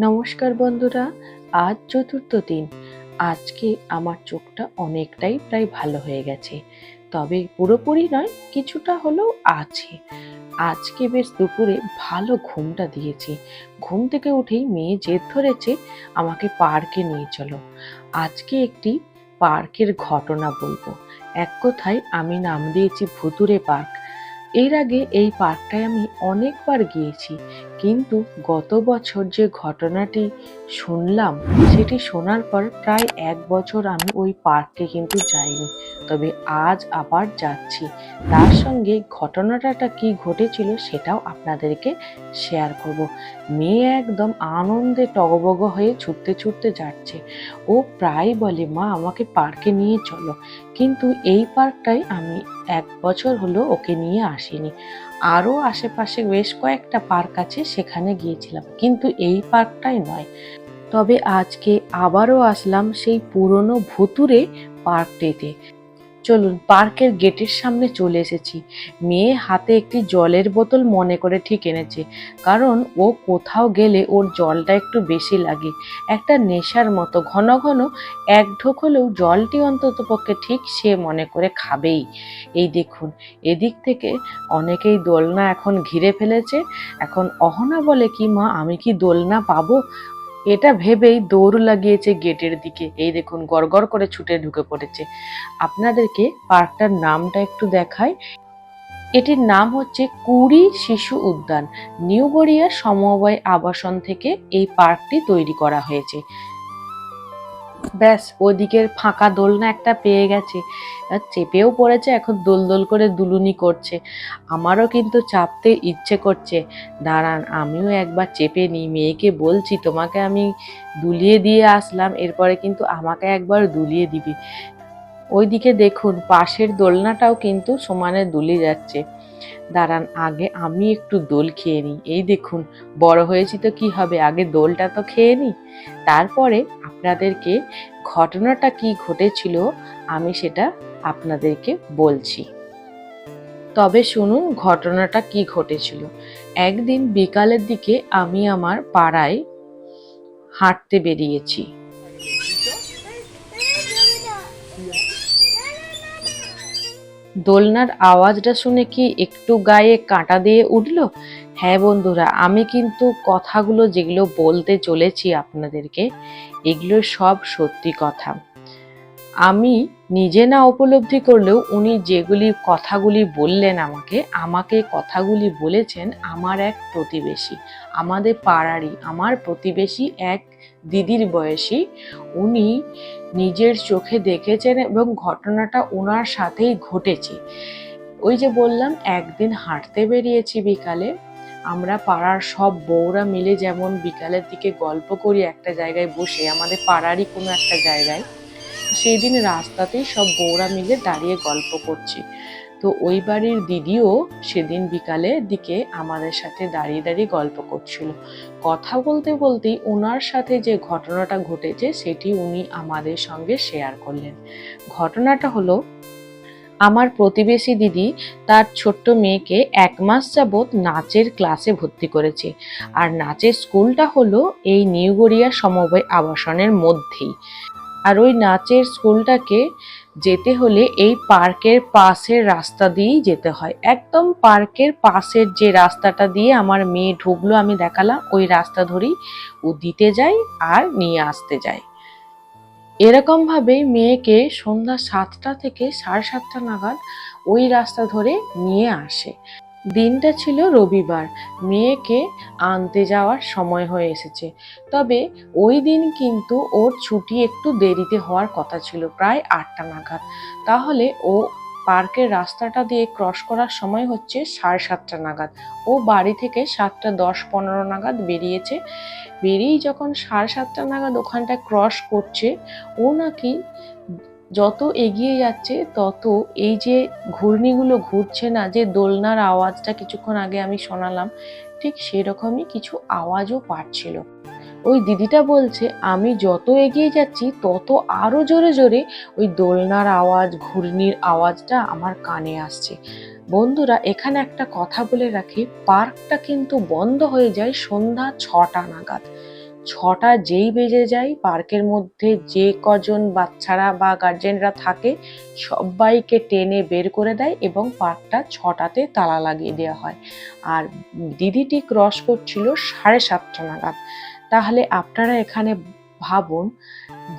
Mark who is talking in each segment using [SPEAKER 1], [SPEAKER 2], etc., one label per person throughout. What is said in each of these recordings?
[SPEAKER 1] নমস্কার বন্ধুরা, আজ চতুর্থ দিন। আজকে আমার চোখটা অনেকটাই প্রায় ভালো হয়ে গেছে। তবে পুরোপুরি নয়, কিছুটা হলেও আছে। আজকে বেশ দুপুরে ভালো ঘুমটা দিয়েছি। ঘুম থেকে উঠেই মেয়ে জেদ ধরেছে, আমাকে পার্কে নিয়ে চলো। আজকে একটি পার্কের ঘটনা বলব। এক কথায় আমি নাম দিয়েছি ভুতুরে পার্ক। এর আগে এই পার্কটায় আমি অনেকবার গিয়েছি, কিন্তু গত বছর যে ঘটনাটি শুনলাম, সেটি শোনার পর প্রায় এক বছর আমি ওই পার্কে কিন্তু যাইনি। তবে আজ আবার যাচ্ছি। তার সঙ্গে ঘটনাটা কি ঘটেছিল সেটাও আপনাদেরকে শেয়ার করব। মেয়ে একদম আনন্দে টগবগ হয়ে ছুটতে ছুটতে যাচ্ছে। ও প্রায় বলে, মা, আমাকে পার্কে নিয়ে চলো। কিন্তু এই পার্কটাই আমি এক বছর হলো ওকে নিয়ে আসিনি। আরও আশেপাশে বেশ কয়েকটা পার্ক আছে সেখানে গিয়েছিলাম, কিন্তু এই পার্কটাই নয়। তবে আজকে আবারও আসলাম সেই পুরনো ভুতুরে পার্কটিতে। চলুন, পার্কের গেটের সামনে চলে এসেছি। মেয়ে হাতে একটি জলের বোতল মনে করে ঠিক এনেছে, কারণ ও কোথাও গেলে ওর জলটা একটু বেশি লাগে। একটা নেশার মতো, ঘন ঘন এক ঢোক হলেও জলটি অন্তত পক্ষে ঠিক সে মনে করে খাবেই। এই দেখুন, এদিক থেকে অনেকেই দোলনা এখন ঘিরে ফেলেছে। এখন অহনা বলে, কি মা, আমি কি দোলনা পাবো? এটা ভেবেই দৌড় লাগিয়েছে গেটের দিকে। এই দেখুন, গড়গড় করে ছুটে ঢুকে পড়েছে। আপনাদেরকে পার্কটার নামটা একটু দেখাই। এটির নাম হচ্ছে কুড়ি শিশু উদ্যান। নিউ গড়িয়া সমবায় আবাসন থেকে এই পার্কটি তৈরি করা হয়েছে। ব্যাস, ওদিকের ফাঁকা দোলনা একটা পেয়ে গেছে। আর চেপেও পড়েছে, এখন দোল দোল করে দুলুনি করছে। আমারও কিন্তু চাপতে ইচ্ছে করছে। দাঁড়ান, আমিও একবার চেপে নিই। মেয়েকে বলছি, তোমাকে আমি দুলিয়ে দিয়ে আসলাম, এরপরে কিন্তু আমাকে একবার দুলিয়ে দিবি। ওইদিকে দেখুন, পাশের দোলনাটাও কিন্তু সমানে দুলে যাচ্ছে। দাঁড়ান, আগে আমি একটু দোল খেয়ে নিই। এই দেখুন, বড় হয়েছি তো কি হবে? আগে দোলটা তো খেয়ে নিই। তারপরে আপনাদেরকে ঘটনাটা কি ঘটেছিল, আমি সেটা আপনাদেরকে বলছি। তবে শুনুন, ঘটনাটা কি ঘটেছিল। একদিন বিকালের দিকে আমি আমার পাড়ায় হাঁটতে বেরিয়েছি। দোলনার আওয়াজটা শুনে কি একটু গায়ে কাঁটা দিয়ে উঠল? হ্যাঁ বন্ধুরা, আমি কিন্তু কথাগুলো যেগুলো বলতে চলেছি আপনাদেরকে, এগুলো সব সত্যি কথা। আমি নিজে না উপলব্ধি করলেও উনি যেগুলি কথাগুলি বললেন আমাকে আমাকে কথাগুলি বলেছেন আমার এক প্রতিবেশী, আমাদের পাড়ারই, আমার প্রতিবেশী এক দিদির বয়সী। উনি নিজের চোখে দেখেছেন এবং ঘটনাটা ওনার সাথেই ঘটেছে। ওই যে বললাম, একদিন হাঁটতে বেরিয়েছি বিকালে। আমরা পাড়ার সব বউরা মিলে যেমন বিকালের দিকে গল্প করি একটা জায়গায় বসে, আমাদের পাড়ারই কোনো একটা জায়গায়। সেই দিন রাস্তাতেই সব বউরা মিলে দাঁড়িয়ে গল্প করছি। তো ওই বাড়ির দিদিও সেদিন বিকালের দিকে আমাদের সাথে দাঁড়িয়ে দাঁড়িয়ে গল্প করছিল। কথা বলতে বলতেই ওনার সাথে যে ঘটনাটা ঘটেছে, সেটি উনি আমাদের সঙ্গে শেয়ার করলেন। ঘটনাটা হলো, আমার প্রতিবেশী দিদি তার ছোট্ট মেয়েকে এক মাস যাবৎ নাচের ক্লাসে ভর্তি করেছে। আর নাচের স্কুলটা হলো এই নিউগড়িয়া সমবায় আবাসনের মধ্যেই। আর ওই নাচের স্কুলটাকে যেতে হলে এই পার্কের পাশের রাস্তা দিয়েই যেতে হয়। একদম পার্কের পাশের যে রাস্তাটা দিয়ে আমার মেয়ে ঢুকলো, আমি দেখালাম, ওই রাস্তা ধরেই ও দিতে যায় আর নিয়ে আসতে যায়। এরকম ভাবেই মেয়েকে সন্ধ্যা সাতটা থেকে সাড়ে সাতটা নাগাদ ওই রাস্তা ধরে নিয়ে আসে। দিনটা ছিল রবিবার। মেয়েকে আনতে যাওয়ার সময় হয়ে এসেছে। তবে ওই দিন কিন্তু ওর ছুটি একটু দেরিতে হওয়ার কথা ছিল, প্রায় আটটা নাগাদ। তাহলে ও পার্কের রাস্তাটা দিয়ে ক্রস করার সময় হচ্ছে সাড়ে সাতটা নাগাদ। ও বাড়ি থেকে সাতটা দশ পনেরো নাগাদ বেরিয়েছে। বেরিয়েই যখন সাড়ে সাতটা নাগাদ ওখানটা ক্রস করছে, ও নাকি যত এগিয়ে যাচ্ছে, তত এই যে ঘূর্ণিগুলো ঘুরছে না, যে দোলনার আওয়াজটা কিছুক্ষণ আগে আমি শোনালাম, ঠিক সেরকমই কিছু আওয়াজও পাচ্ছিল। ওই দিদিটা বলছে, আমি যত এগিয়ে যাচ্ছি, তত আরও জোরে জোরে ওই দোলনার আওয়াজ, ঘূর্ণির আওয়াজটা আমার কানে আসছে। বন্ধুরা, এখানে একটা কথা বলে রাখি, পার্কটা কিন্তু বন্ধ হয়ে যায় সন্ধ্যা ছটা নাগাদ। ছটা যেই বেজে যায়, পার্কের মধ্যে যে কজন বাচ্চারা বা গার্জেনরা থাকে, সবাইকে টেনে বের করে দেয় এবং পার্কটা ছটাতে তালা লাগিয়ে দেওয়া হয়। আর দিদিটি ক্রস করছিল সাড়ে সাতটা নাগাদ। তাহলে আপনারা এখানে ভাবুন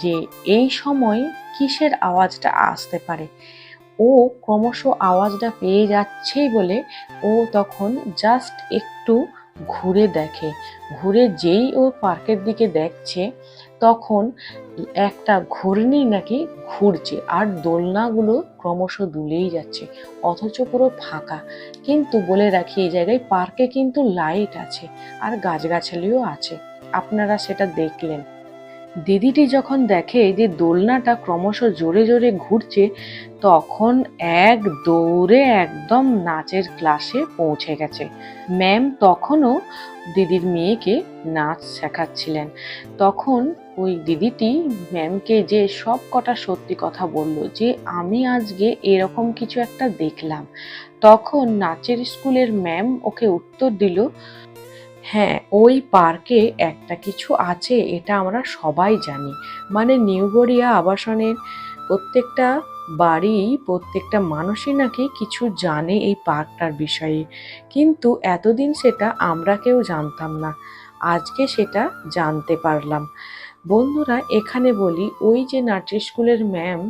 [SPEAKER 1] যে এই সময় কিসের আওয়াজটা আসতে পারে? ও ক্রমশ আওয়াজটা পেয়ে যাচ্ছেই বলে ও তখন জাস্ট একটু ঘুরে দেখে, ঘুরে যেই ও পার্কের দিকে দেখছে, তখন একটা ঘূর্ণি নাকি ঘুরছে আর দোলনাগুলো ক্রমশ দুলেই যাচ্ছে, অথচ পুরো ফাঁকা। কিন্তু বলে রাখি, এই জায়গায় পার্কে কিন্তু লাইট আছে আর গাছগাছালিও আছে। আপনারা সেটা দেখলেন। দিদিটি যখন দেখে যে দোলনাটা ক্রমশ জোরে জোরে ঘুরছে, তখন এক দৌড়ে একদম নাচের ক্লাসে পৌঁছে গেছে। ম্যাম তখনও দিদির মেয়েকে নাচ শেখাচ্ছিলেন। তখন ওই দিদিটি ম্যামকে যে সব কটা সত্যি কথা বলল, যে আমি আজকে এরকম কিছু একটা দেখলাম। তখন নাচের স্কুলের ম্যাম ওকে উত্তর দিল হ্যাঁ ওই পার্কে একটা কিছু আছে, এটা আমরা সবাই জানি। মানে নিউ গড়িয়া আবাসনের প্রত্যেকটা বাড়ি, প্রত্যেকটা মানুষই নাকি কিছু জানে এই পার্কটার বিষয়ে। কিন্তু এতদিন সেটা আমরা কেউ জানতাম না। আজকে সেটা জানতে পারলাম। বন্ধুরা, এখানে বলি, ওই যে নাট্য স্কুলের ম্যাম,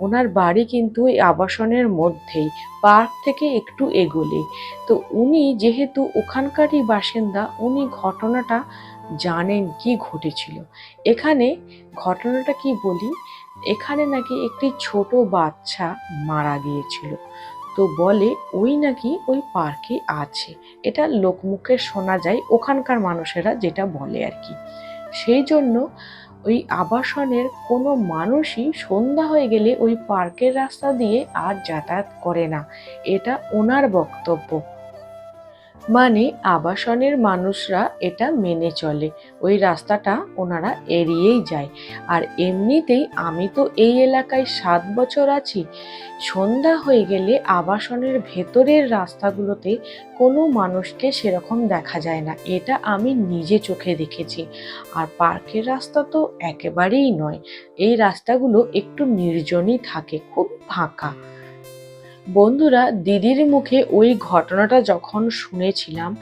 [SPEAKER 1] ওনার বাড়ি কিন্তু ওই আবাসনের মধ্যেই, পার্ক থেকে একটু এগোলে। তো উনি যেহেতু ওখানকারই বাসিন্দা, উনি ঘটনাটা জানেন কি ঘটেছিল। এখানে ঘটনাটা কি বলি, এখানে নাকি একটি ছোট বাচ্চা মারা গিয়েছিল। তো বলে, ওই নাকি ওই পার্কে আছে। এটা লোকমুখে শোনা যায়, ওখানকার মানুষেরা যেটা বলে আর কি। সেই জন্য ওই আবাসনের কোনো মানুষই সন্ধ্যা হয়ে গেলে ওই পার্কের রাস্তা দিয়ে আর যাতায়াত করে না। এটা ওনার বক্তব্য। মানে আবাসনের মানুষরা এটা মেনে চলে। ওই রাস্তাটা ওনারা এড়িয়েই যায়। আর এমনিতেই আমি তো এই এলাকায় সাত বছর আছি। সন্ধ্যা হয়ে গেলে আবাসনের ভেতরের রাস্তাগুলোতে কোনো মানুষকে সেরকম দেখা যায় না। এটা আমি নিজে চোখে দেখেছি। আর পার্কের রাস্তা তো একেবারেই নয়। এই রাস্তাগুলো একটু নির্জনই থাকে, খুব ফাঁকা। বন্ধুরা, দিদির মুখে ওই ঘটনাটা যখন শুনেছিলাম,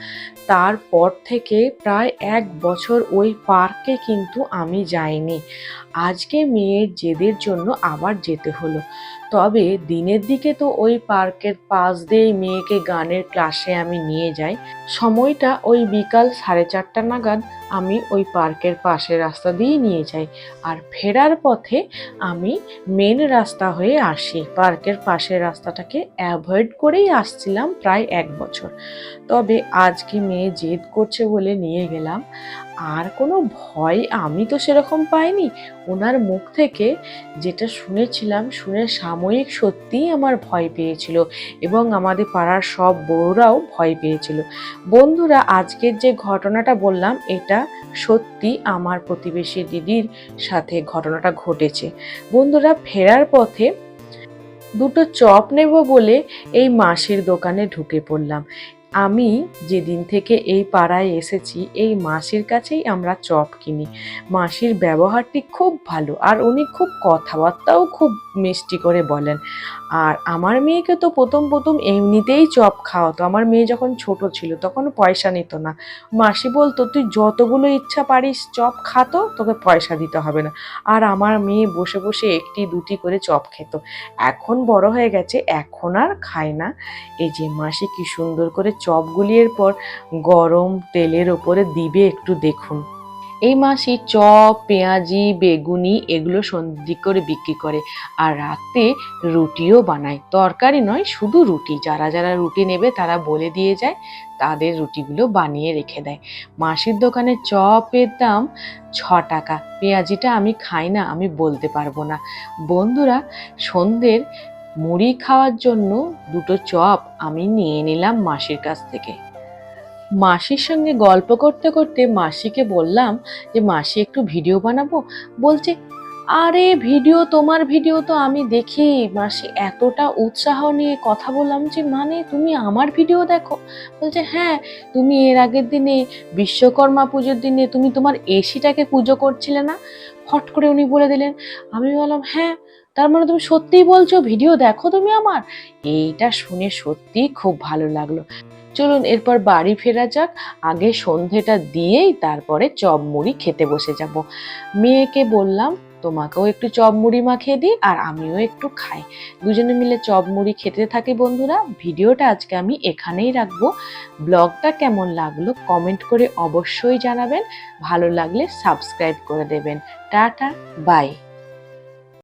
[SPEAKER 1] তারপর থেকে প্রায় এক বছর ওই পার্কে কিন্তু আমি যাইনি। আজকে মেয়ের জেদের জন্য আবার যেতে হলো। তবে দিনের দিকে তো ওই পার্কের পাশ দিয়েই মেয়েকে গানের ক্লাসে আমি নিয়ে যাই। সময়টা ওই বিকাল সাড়ে চারটা নাগাদ আমি ওই পার্কের পাশের রাস্তা দিয়ে নিয়ে যাই। আর ফেরার পথে আমি মেন রাস্তা হয়ে আসি। পার্কের পাশের রাস্তাটাকে অ্যাভয়েড করেই আসছিলাম প্রায় এক বছর। তবে আজকে মেয়ে জেদ করছে বলে নিয়ে গেলাম। আর কোনো ভয় আমি তো সেরকম পাইনি। ওনার মুখ থেকে যেটা শুনেছিলাম, শুনে সাময়িক সত্যিই আমার ভয় পেয়েছিল এবং আমাদের পাড়ার সব বউরাও ভয় পেয়েছিল। বন্ধুরা, আজকের যে ঘটনাটা বললাম, এটা সত্যি আমার প্রতিবেশী দিদির সাথে ঘটনাটা ঘটেছে। বন্ধুরা, ফেরার পথে দুটো চপ নেব বলে এই মাসির দোকানে ঢুকে পড়লাম। আমি যেদিন থেকে এই পাড়ায় এসেছি, এই মাসির কাছেই আমরা চপ কিনি। মাসির ব্যবহারটি খুব ভালো, আর উনি খুব কথাবার্তাও খুব মিষ্টি করে বলেন। আর আমার মেয়েকে তো প্রথম প্রথম এমনিতেই চপ খাওয়াতো। আমার মেয়ে যখন ছোট ছিল তখন পয়সা নিত না। মাসি বলতো, তুই যতগুলো ইচ্ছা পারিস চপ খাতো তোকে পয়সা দিতে হবে না। আর আমার মেয়ে বসে বসে একটি দুটি করে চপ খেত। এখন বড় হয়ে গেছে, এখন আর খায় না। এই যে মাসি কি সুন্দর করে চপ গুলিয়ের পর গরম তেলের ওপরে দিবে, একটু দেখুন। এই মাসি চপ, পেঁয়াজি, বেগুনি এগুলো সন্ধি করে বিক্রি করে। আর রাতে রুটিও বানায়। তরকারি নয়, শুধু রুটি। যারা যারা রুটি নেবে তারা বলে দিয়ে যায়, তাদের রুটিগুলো বানিয়ে রেখে দেয়। মাসির দোকানে চপের দাম ছ টাকা। পেঁয়াজিটা আমি খাই না, আমি বলতে পারব না। বন্ধুরা, সন্ধ্যের মুড়ি খাওয়ার জন্য দুটো চপ আমি নিয়ে নিলাম মাসির কাছ থেকে। মাসির সঙ্গে গল্প করতে করতে মাসিকে বললাম যে, মাসি, একটু ভিডিও বানাবো? বলছে, আরে, ভিডিও, তোমার ভিডিও তো আমি দেখি। মাসি এতটা উৎসাহ নিয়ে কথা বললাম যে মানে তুমি আমার ভিডিও দেখো? বলছে হ্যাঁ তুমি এর আগের দিনে বিশ্বকর্মা পুজোর দিনে তুমি তোমার এসিটাকে পুজো করছিলে না? হট করে উনি বলে দিলেন, আমি বললাম হ্যাঁ তার মানে তুমি সত্যিই বলছো, ভিডিও দেখো তুমি আমার? এইটা শুনে সত্যিই খুব ভালো লাগল। চলুন এরপর বাড়ি ফেরা যাক। আগে সন্ধেটা দিয়েই তারপরে চপ মুড়ি খেতে বসে যাব। মেয়েকে বললাম, তোমাকেও একটু চপ মুড়ি মাখিয়ে দিই আর আমিও একটু খাই। দুজনে মিলে চপ মুড়ি খেতে থাকি বন্ধুরা। ভিডিওটা আজকে আমি এখানেই রাখব। ব্লগটা কেমন লাগল কমেন্ট করে অবশ্যই জানাবেন। ভালো লাগলে সাবস্ক্রাইব করে দেবেন। Tata, bye.